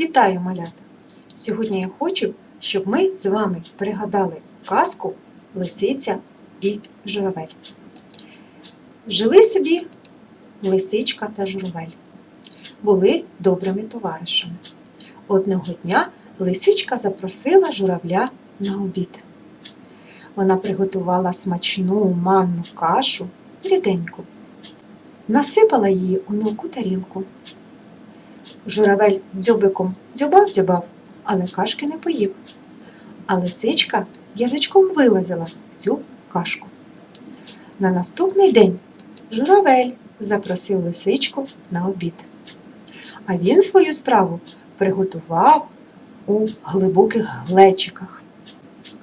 Вітаю, малята! Сьогодні я хочу, щоб ми з вами пригадали казку Лисиця і журавель. Жили собі лисичка та журавель. Були добрими товаришами. Одного дня лисичка запросила журавля на обід. Вона приготувала смачну манну кашу ріденьку, насипала її у мілку тарілку. Журавель дзьобиком дзьобав-дзьобав, але кашки не поїв. А лисичка язичком вилазила всю кашку. На наступний день журавель запросив лисичку на обід. А він свою страву приготував у глибоких глечиках.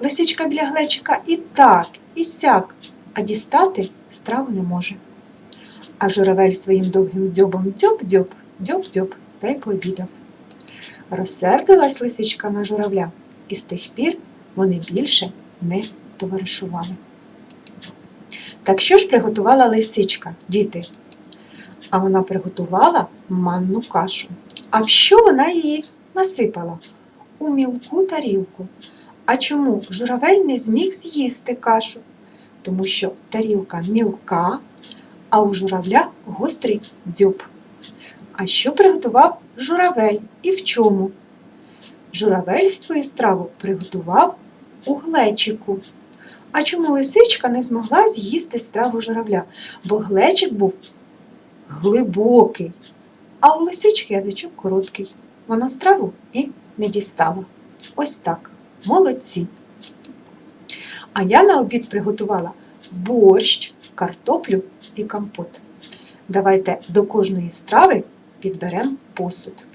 Лисичка біля глечика і так, і сяк, а дістати страву не може. А журавель своїм довгим дзьобом дзьоб-дзьоб, дзьоб-дзьоб та й пообідав. Розсердилась лисичка на журавля, і з тих пір вони більше не товаришували. Так що ж приготувала лисичка, діти? А вона приготувала манну кашу. А в що вона її насипала? У мілку тарілку. А чому журавель не зміг з'їсти кашу? Тому що тарілка мілка, а у журавля гострий дзьоб. А що приготував журавель і в чому? Журавель свою страву приготував у глечику. А чому лисичка не змогла з'їсти страву журавля? Бо глечик був глибокий, а у лисички язичок короткий. Вона страву і не дістала. Ось так. Молодці. А я на обід приготувала борщ, картоплю і компот. Давайте до кожної страви підберемо посуд.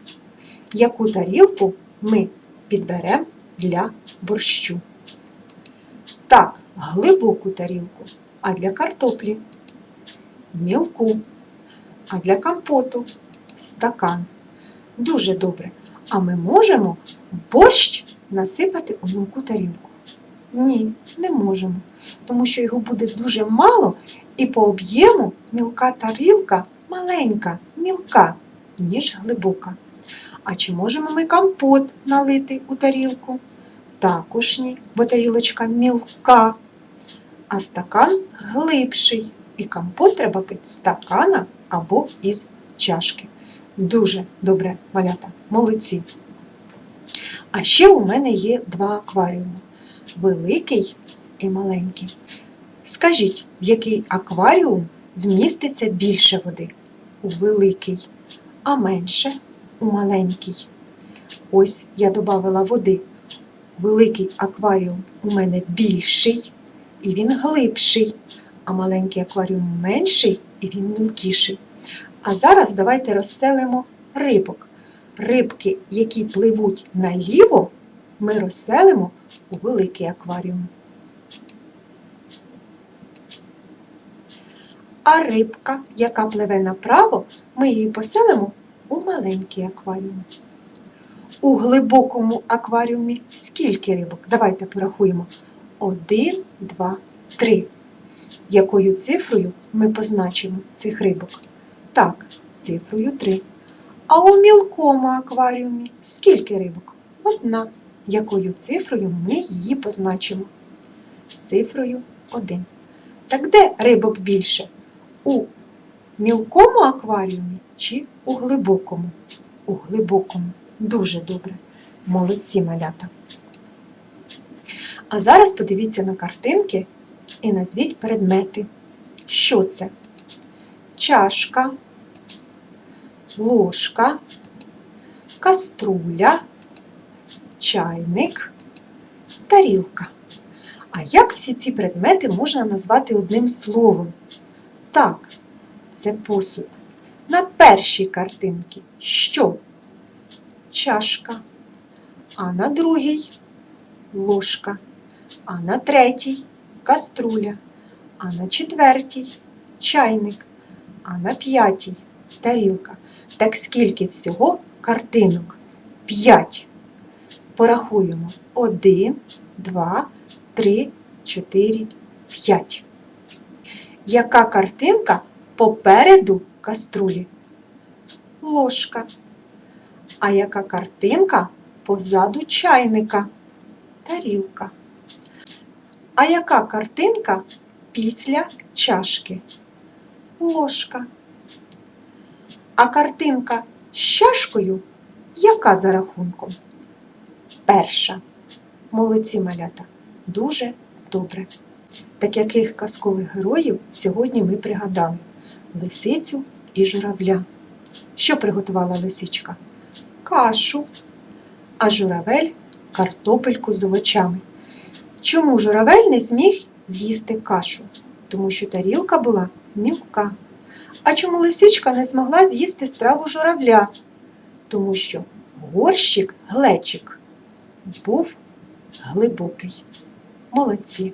Яку тарілку ми підберемо для борщу? Так, глибоку тарілку, а для картоплі мілку, а для компоту стакан. Дуже добре. А ми можемо борщ насипати у мілку тарілку? Ні, не можемо, тому що його буде дуже мало, і по об'єму мілка тарілка маленька, мілка, ніж глибока. А чи можемо ми компот налити у тарілку? Також ні, бо тарілочка мілка, а стакан глибший. І компот треба пити з стакана або із чашки. Дуже добре, малята, молодці. А ще у мене є два акваріуми великий і маленький. Скажіть, в який акваріум вміститься більше води? У великий, а менше у маленький. Ось я додавала води. Великий акваріум у мене більший і він глибший, а маленький акваріум менший і він мілкіший. А зараз давайте розселимо рибок. Рибки, які пливуть наліво, ми розселимо у великий акваріум. А рибка, яка пливе направо, ми її поселимо у маленький акваріум. У глибокому акваріумі скільки рибок? Давайте порахуємо. Один, два, три. Якою цифрою ми позначимо цих рибок? Так, цифрою 3. А у мілкому акваріумі скільки рибок? Одна. Якою цифрою ми її позначимо? Цифрою 1. Так де рибок більше? У мілкому акваріумі чи у глибокому? У глибокому. Дуже добре. Молодці малята. А зараз подивіться на картинки і назвіть предмети. Що це? Чашка, ложка, каструля, чайник, тарілка. А як всі ці предмети можна назвати одним словом? Так, це посуд. На першій картинці що? Чашка, а на другій ложка, а на третій каструля, а на четвертій чайник, а на п'ятій тарілка. Так скільки всього картинок? П'ять. Порахуємо. Один, два, три, чотири, п'ять. Яка картинка попереду каструлі? Ложка. А яка картинка позаду чайника? Тарілка. А яка картинка після чашки? Ложка. А картинка з чашкою яка за рахунком? Перша. Молодці малята. Дуже добре. Так яких казкових героїв сьогодні ми пригадали? Лисицю і журавля. Що приготувала лисичка? Кашу, а журавель картопельку з овочами. Чому журавель не зміг з'їсти кашу? Тому що тарілка була мілка. А чому лисичка не змогла з'їсти страву журавля? Тому що горщик глечик був глибокий. Молодці!